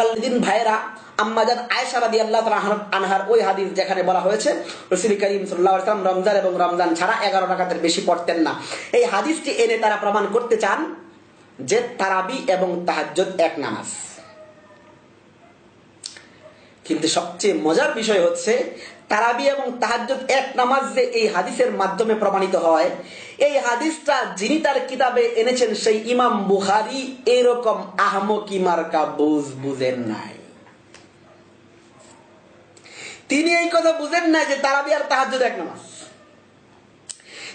মুকাল্লিদিন ভাইরা আম্মাজান আয়েশা রাদিয়াল্লাহু তাআলা আনহার ওই হাদিস যেখানে বলা হয়েছে, রাসূল করিম সাল্লাল্লাহু আলাইহি ওয়াসাল্লাম রমজান এবং রমজান ছাড়া 11 রাকাতের বেশি পড়তেন না। এই হাদিসটি এনে তারা প্রমাণ করতে চান যে তারাবি এবং তাহাজ্জুদ এক নামাজ। কিন্তু সবচেয়ে মজার বিষয় হচ্ছে তারাবি এবং তাহাজ্জুদ এক নামাজ যে এই হাদিসের মাধ্যমে প্রমাণিত হয়, এই হাদিসটা যিনি তার কিতাবে এনেছেন সেই ইমাম বুখারি এরকম আহমকি মার্কা বুঝ বুঝেন নাই। তিনি এই কথা বুঝেন না যে তারাবি আর তাহাজ্জুদ এক নামাজ।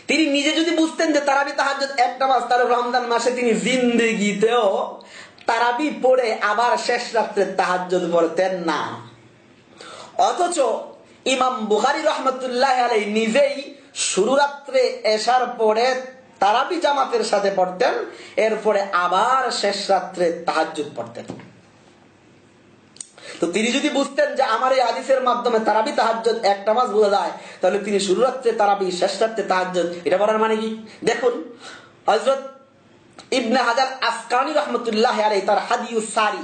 তিনি নিজে যদি বুঝতেন যে তারাবি, তাহাজ্জুদ এক নামাজ, তাহলে রমজান মাসে তিনি জিন্দেগিতেও তারাবি পড়ে আবার শেষ রাত্রে তাহাজ্জুদ পড়তেন না। অথচ ইমাম বুহারি রহমতুল্লাহ আলাই নিজেই শুরু রাত্রে এসার পরে তারাবি জামাতের সাথে পড়তেন, এরপরে আবার শেষ রাত্রে তাহাজ্জুদ পড়তেন। তো তিনি যদি বুঝতেন যে আমার এই আদিসের মাধ্যমে তারাবি তাহাজ্জুদ এক নামাজ বোঝা যায়, তাহলে তিনি শুরু রাত্রে তারাবি, শেষ রাত্রে তাহাজ্জুদ, এটা বলার মানে কি? দেখুন হজরত ইবনে হাজার আসকানি রহমতুল্লাহ আলাই তার হাদিউস সারি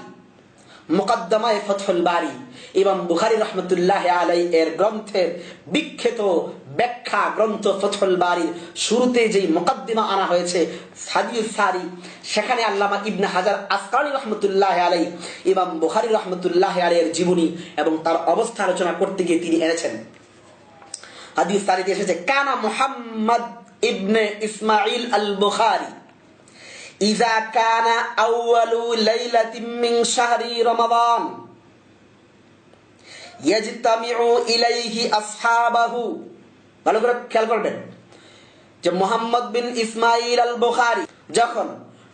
মুকদ্দমায় ফথল বাড়ি এবং বুখারি রহমতুল্লাহ আলাই এর গ্রন্থের বিখ্যাত ব্যাখ্যা গ্রন্থ ফথল বাড়ির শুরুতে যেই মোকদ্দিমা আনা হয়েছে সাদিউস সারি, সেখানে আল্লামা ইবনে হাজার আসকানি রহমতুল্লাহ আলাই এবং বুখারি রহমতুল্লাহ আলাইয়ের জীবনী এবং তার অবস্থা আলোচনা করতে গিয়ে তিনি এনেছেন। হাদিস সারিতে এসেছে, কানা মুহাম্মদ ইবনে ইসমাইল আল বুখারি ইজা কানা আউয়ালু লাইলাতিম মিন শাহরি রমাদান ইয়াজতামিউ ইলাইহি আসহাবাহু ভালো করে খেয়াল করবেন যে বিন ইসমাইল আল বুখারী যখন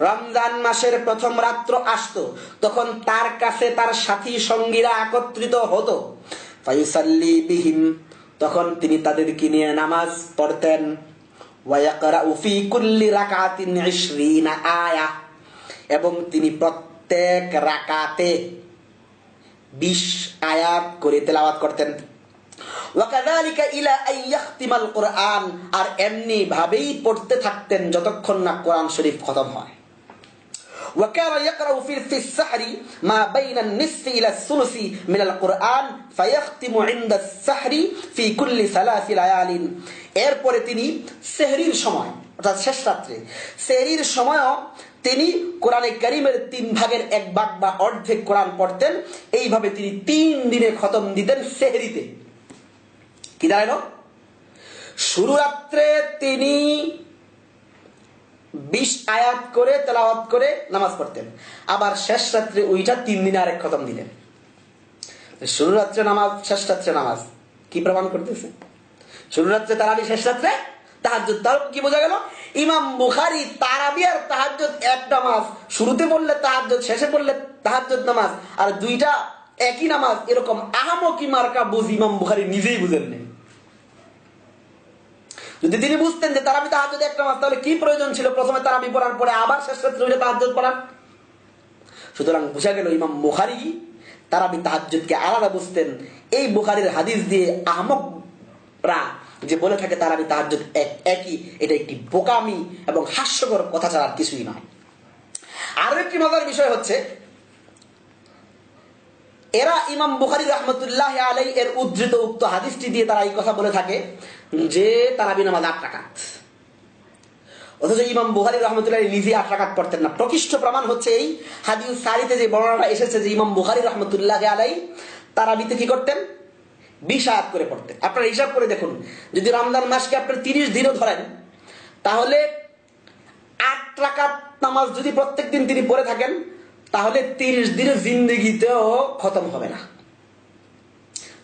রমজান মাসের প্রথম রাত্র আসত, তখন তার কাছে তার সাথী সঙ্গীরা একত্রিত হতো। ফাইসাল্লি বিহিম, তখন তিনি তাদেরকে নিয়ে নামাজ পড়তেন। ওয়ায়াকরাউ ফি কুল্লি রাকাতিন 20 আয়া। এবং তিনি প্রত্যেক রাকাতে 20 আয়াত করে তেলাওয়াত করতেন। ওয়াকাযালিকা ইলা আন ইয়াখতিমাল কুরআন, আর এমনি ভাবেই পড়তে থাকতেন যতক্ষণ না কোরআন শরীফ খতম হয়। وكان يقرأ في في السحر ما بين النصف إلى الثلث من القرآن فيختم عند السحر في كل ثلاث ليال এরপরে তিনি সেহরির সময় অর্থাৎ শেষ রাত্রে সেহরির সময়ও তিনি কোরআনে করিমের তিন ভাগের এক ভাগ বা অর্ধেক কোরআন পড়তেন এইভাবে তিনি তিন দিনে খতম দিতেন সেহরিতে কি দাঁড়ালো শুরু রাত্রে তিনি বিশ আয়াত করে তেলাওয়াত করে নামাজ পড়তেন। আবার শেষ রাত্রে ওইটা তিন দিনে আরেক খতম দিলেন। শুরু রাত্রে নামাজ, শেষ রাত্রে নামাজ। কি প্রমাণ করতেছে? শুরু রাত্রে তারাবি, শেষ রাত্রে কি বোঝা গেল? ইমাম বুখারি তারাবি আর তাহাজ্জুদ এক নামাজ শুরুতে বললে তাহাজ্জুদ, শেষে বললে তাহাজ্জুদ নামাজ। আর দুইটা একই নামাজ, এরকম আহামকি মার্কা বুঝ ইমাম বুখারি নিজেই বুঝেন নেই যদি তিনি বুঝতেন যে তারাবি তাহাজ্জুদ একটা মাস, তাহলে কি প্রয়োজন ছিল? প্রথমে তারাবি পড়ার পরে আবার শেষ রাত্রে উঠে তাহাজ্জুদ পড়ান। সুতরাং বুঝা গেল, ইমাম বুখারি তারাবি তাহাজ্জুদকে আলাদা বুঝতেন। এই বুখারির হাদিস দিয়ে আহমকরা যে বলে থাকে, তারাবি এক, একই, এটা একটি বোকামি এবং হাস্যকর কথা ছাড়া কিছুই নয়। আরও একটি মজার বিষয় হচ্ছে, এরা ইমাম বুখারি রহমতুল্লাহ আলাই এর উদ্ধৃত উক্ত হাদিসটি দিয়ে তারা এই কথা বলে থাকে যে তারাবি নামাজ আট টাকাত অথচ ইমাম বুহারি রহমতুল্লাহ নিজে আট রাকাত পড়তেন না। প্রকৃষ্ট প্রমাণ হচ্ছে এই হাদিউ সারিতে যে বর্ণনাটা এসেছে যে ইমাম বুহারি রহমতুল্লাহ আলাই তারাবিতে কি করতেন? বিশ আয়াত করে পড়তেন। আপনারা হিসাব করে দেখুন, যদি রমজান মাসকে আপনার তিরিশ দিনও ধরেন, তাহলে আট রাকাত নামাজ যদি প্রত্যেক দিন তিনি পড়ে থাকেন, তাহলে তিরিশ দিনের জিন্দগিতেও খতম হবে না।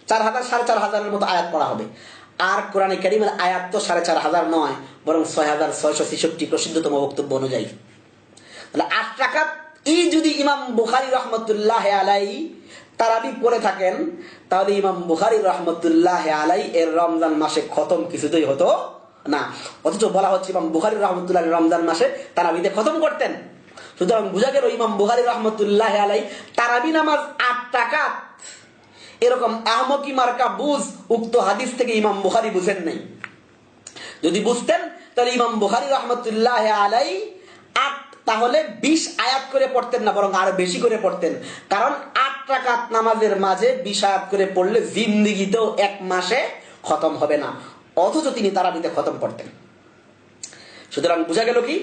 চার হাজার, সাড়ে চার হাজারের মতো আয়াত পড়া হবে। আর কোরআনে কারিমের আয়াত তো সাড়ে চার হাজার নয়, বরং ছয় হাজার ছয়শো ছেষট্টি প্রসিদ্ধতম বক্তব্য অনুযায়ী। তাহলে আট টাকা এই যদি ইমাম বুখারি রহমতুল্লাহ আলাই তারাবি পড়ে থাকেন, তাহলে ইমাম বুখারি রহমতুল্লাহ আলাই এর রমজান মাসে খতম কিছুতেই হতো না। অথচ বলা হচ্ছে ইমাম বুখারি রহমতুল্লাহ রমজান মাসে তারাবিতে খতম করতেন। সুতরাং বুঝা গেল ইমাম বুখারি রহমতুল্লাহ আলাই তারাবি নামাজ আট টাকা এরকম আহমকি মার্কা বুঝ উক্ত হাদিস থেকে ইমাম বুখারি বুঝেন নাই। যদি বুঝতেন, তাহলে ইমাম বুখারি রহমতুল্লাহ আলাই তাহলে বিশ আয়াত করে পড়তেন না, বরং আরও বেশি করে পড়তেন। কারণ আট রাকাত নামাজের মাঝে বিশ আয়াত করে পড়লে জিন্দিগিতেও এক মাসে খতম হবে না। অথচ তিনি তারাবিতে খতম করতেন। সুতরাং বোঝা গেল কি?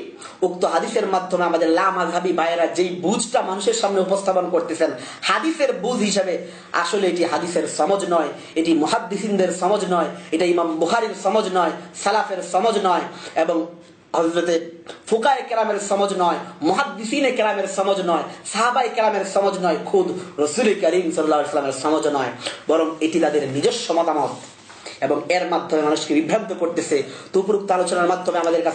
উক্ত হাদিসের মাধ্যমে আমাদের লামাঝাবি ভাইয়েরা যেই বুঝটা মানুষের সামনে উপস্থাপন করতেছেন, হাদিসের বুঝ হিসাবে আসলে এটি হাদিসের সমজ নয়, এটি মুহাদ্দিসিনদের সমজ নয়, এটা ইমাম বুখারির সমজ নয়, সালাফের সমজ নয় এবং হজরতে ফুকায় কেরামের সমজ নয়, মহাদ্দিসিনে কেরামের সমজ নয় সাহাবাই কেরামের সমজ নয়, খুদ রসুল করিম সাল্লাহ ইসলামের সমজ নয়, বরং এটি তাদের নিজস্ব মতামত এবং এর মাধ্যমে মানুষকে বিভ্রান্ত করতেছে। তো উপরোক্ত আলোচনার মাধ্যমে আমাদের